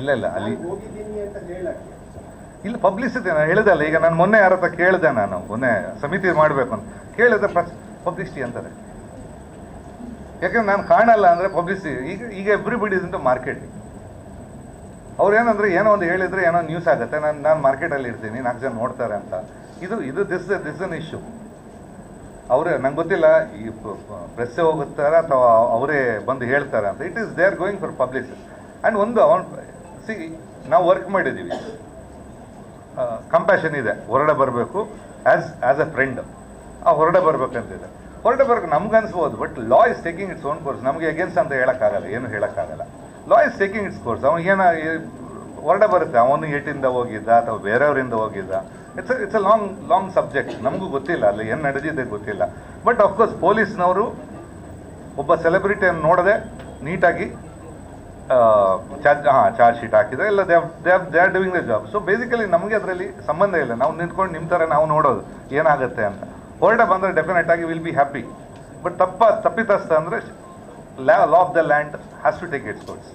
ಇಲ್ಲ ಇಲ್ಲ ಅಲ್ಲಿ ಇಲ್ಲ ಪಬ್ಲಿಸಿಟಿ ನಾನು ಹೇಳಿದಲ್ಲ ಈಗ ನಾನು ಮೊನ್ನೆ ಯಾರ ಹತ್ರ ಕೇಳಿದೆ ನಾನು ಮೊನ್ನೆ ಸಮಿತಿ ಮಾಡಬೇಕು ಅಂತ. ಕೇಳಿದ್ರೆ ಪಬ್ಲಿಸಿಟಿ ಅಂತಾರೆ. ಯಾಕಂದ್ರೆ ನಾನು ಕಾಣಲ್ಲ ಅಂದರೆ ಪಬ್ಲಿಸಿಟಿ ಈಗ ಈಗ ಎವ್ರಿಬಡಿ ಇಂಟು ಮಾರ್ಕೆಟ್ ಅವ್ರು ಏನಂದ್ರೆ ಏನೋ ಒಂದು ಹೇಳಿದ್ರೆ ಏನೋ ನ್ಯೂಸ್ ಆಗುತ್ತೆ ನಾನು ನಾನು ಮಾರ್ಕೆಟಲ್ಲಿ ಇರ್ತೀನಿ ನಾಲ್ಕು ಜನ ನೋಡ್ತಾರೆ ಅಂತ. ಇದು ಇದು ದಿಸ್ ದಿಸ್ ಅನ್ ಇಶ್ಯೂ ಅವರೇ ನಂಗೆ ಗೊತ್ತಿಲ್ಲ ಈ ಪ್ರೆಸ್ಸೇ ಹೋಗುತ್ತಾರೆ ಅಥವಾ ಅವರೇ ಬಂದು ಹೇಳ್ತಾರೆ ಅಂತ. It is they are going for publicity and ಒಂದು ಅವನ್ ಸಿ, ನಾವು ವರ್ಕ್ ಮಾಡಿದ್ದೀವಿ. ಕಂಪ್ಯಾಷನ್ ಇದೆ. ಹೊರಡೆ ಬರಬೇಕು. ಆ್ಯಸ್ ಆ್ಯಸ್ ಎ ಫ್ರೆಂಡ್ ಆ ಹೊರಡೆ ಬರಬೇಕಂತಿದೆ. ಹೊರಡೆ ಬರೋಕೆ ನಮ್ಗೆ ಅನ್ಸ್ಬೋದು but law is taking its own course ನಮಗೆ ಅಗೇನ್ಸ್ಟ್ ಅಂತ ಹೇಳೋಕ್ಕಾಗಲ್ಲ, ಏನು ಹೇಳೋಕ್ಕಾಗಲ್ಲ. Law is taking its course ಅವನಿಗೇನ ಹೊರಡೆ ಬರುತ್ತೆ. ಅವನು ಏಟಿಂದ ಹೋಗಿದ್ದ ಅಥವಾ ಬೇರೆಯವರಿಂದ ಹೋಗಿದ್ದ. It's it's a long long subject ನಮಗೂ ಗೊತ್ತಿಲ್ಲ ಅಲ್ಲಿ ಏನು ನಡೆದಿದೆ ಗೊತ್ತಿಲ್ಲ. ಬಟ್ ಅಫ್ಕೋರ್ಸ್ ಪೊಲೀಸ್ನವರು ಒಬ್ಬ ಸೆಲೆಬ್ರಿಟಿಯನ್ನು ನೋಡದೆ ನೀಟಾಗಿ ಚಾರ್ಜ್ ಹಾಂ ಚಾರ್ಜ್ ಶೀಟ್ ಹಾಕಿದ್ರೆ ಇಲ್ಲ they they they are doing the job so basically ನಮಗೆ ಅದರಲ್ಲಿ ಸಂಬಂಧ ಇಲ್ಲ. ನಾವು ನಿಂತ್ಕೊಂಡು ನಿಮ್ಮ ಥರ ನಾವು ನೋಡೋದು ಏನಾಗುತ್ತೆ ಅಂತ. ಹೊರಡೆ ಬಂದರೆ ಡೆಫಿನೆಟ್ ಆಗಿ ವಿಲ್ ಬಿ ಹ್ಯಾಪಿ ಬಟ್ ತಪ್ಪ, ತಪ್ಪಿತಸ್ಥ ಅಂದರೆ law of the land has to take its course